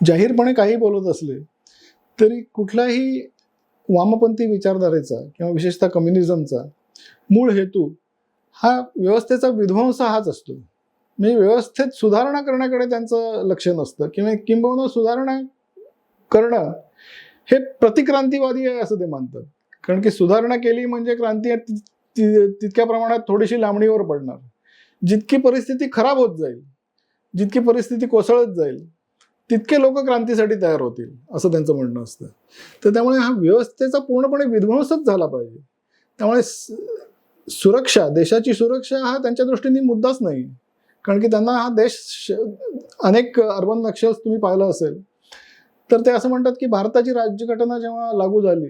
जाहीरपणे काही बोलत असले तरी कुठलाही वामपंथी विचारधारेचा किंवा विशेषतः कम्युनिझमचा मूळ हेतू हा व्यवस्थेचा विध्वंस हाच असतो. म्हणजे व्यवस्थेत सुधारणा करण्याकडे त्यांचं लक्ष नसतं किंवा किंबहुना सुधारणा करणं हे प्रतिक्रांतीवादी आहे असं ते मानतात. कारण की सुधारणा केली म्हणजे क्रांती तितक्या प्रमाणात थोडीशी लांबणीवर पडणार. जितकी परिस्थिती खराब होत जाईल जितकी परिस्थिती कोसळत जाईल तितके लोक क्रांतीसाठी तयार होतील असं त्यांचं म्हणणं असतं. तर त्यामुळे हा व्यवस्थेचा पूर्णपणे विध्वंसच झाला पाहिजे. त्यामुळे सुरक्षा देशाची सुरक्षा हा त्यांच्या दृष्टीने मुद्दाच नाही. कारण की त्यांना हा देश अनेक अर्बन नक्षल्स तुम्ही पाहिलं असेल तर ते असं म्हणतात की भारताची राज्यघटना जेव्हा लागू झाली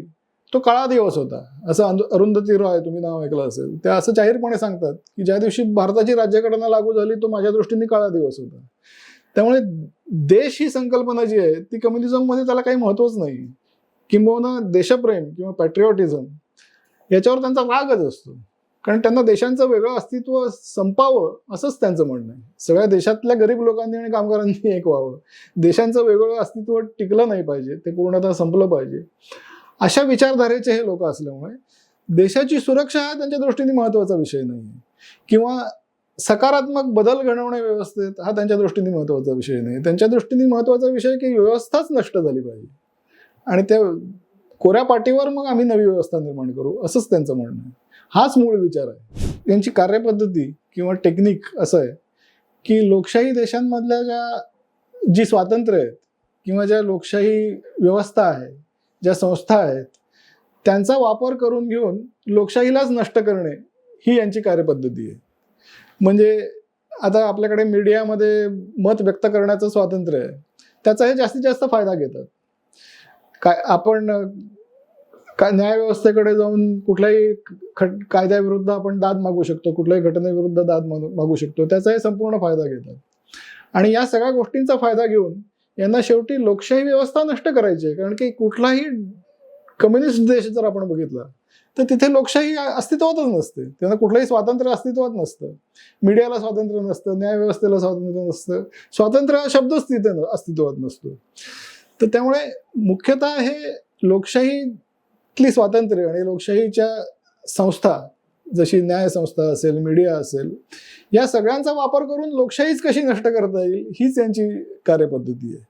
तो काळा दिवस होता. असं अंद अरुंधती रॉय तुम्ही नाव ऐकलं असेल. ते असं जाहीरपणे सांगतात की ज्या दिवशी भारताची राज्यघटना लागू झाली तो माझ्या दृष्टीने काळा दिवस होता. त्यामुळे देश ही संकल्पना जी आहे ती कम्युनिझममध्ये त्याला काही महत्वच नाही. किंबहुना देशप्रेम किंवा पॅट्रिऑटिझम याच्यावर त्यांचा रागच असतो. कारण त्यांना देशांचं वेगळं अस्तित्व संपावं असंच त्यांचं म्हणणं आहे. सगळ्या देशातल्या गरीब लोकांनी आणि कामगारांनी एक व्हावं. देशांचं वेगळं अस्तित्व टिकलं नाही पाहिजे ते पूर्णतः संपलं पाहिजे. अशा विचारधारेचे हे लोक असल्यामुळे देशाची सुरक्षा हा त्यांच्या दृष्टीने महत्त्वाचा विषय नाही किंवा सकारात्मक बदल घडवणे व्यवस्थेत हा त्यांच्या दृष्टीने महत्त्वाचा विषय नाही. त्यांच्या दृष्टीने महत्त्वाचा विषय की व्यवस्थाच नष्ट झाली पाहिजे. आणि त्या कोऱ्या पाटीवर मग आम्ही नवी व्यवस्था निर्माण करू असंच त्यांचं म्हणणं आहे. हाच मूळ विचार आहे. त्यांची कार्यपद्धती किंवा टेक्निक असं आहे की लोकशाही देशांमधल्या ज्या जी स्वातंत्र्य आहेत किंवा ज्या लोकशाही व्यवस्था आहे ज्या संस्था आहेत त्यांचा वापर करून घेऊन लोकशाहीलाच नष्ट करणे ही यांची कार्यपद्धती आहे. म्हणजे आता आपल्याकडे मीडियामध्ये मत व्यक्त करण्याचं स्वातंत्र्य आहे. त्याचा हे जास्तीत जास्त फायदा घेतात. काय आपण का न्यायव्यवस्थेकडे जाऊन कुठल्याही खट कायद्याविरुद्ध आपण दाद मागू शकतो कुठल्याही घटनेविरुद्ध दाद मागू मागू शकतो त्याचाही संपूर्ण फायदा घेतात. आणि या सगळ्या गोष्टींचा फायदा घेऊन यांना शेवटी लोकशाही व्यवस्था नष्ट करायची आहे. कारण की कुठलाही कम्युनिस्ट देश जर आपण बघितला तर तिथे लोकशाही अस्तित्वातच नसते. त्यांना कुठलंही स्वातंत्र्य अस्तित्वात नसतं. मीडियाला स्वातंत्र्य नसतं न्यायव्यवस्थेला स्वातंत्र्य नसतं. स्वातंत्र्य हा शब्दच तिथे न- अस्तित्वात नसतो. तर त्यामुळे मुख्यतः हे लोकशाहीतली स्वातंत्र्य आणि लोकशाहीच्या संस्था जशी न्याय संस्था असेल मीडिया असेल या सगळ्यांचा वापर करून लोकशाहीच कशी नष्ट करता येईल हीच यांची कार्यपद्धती आहे.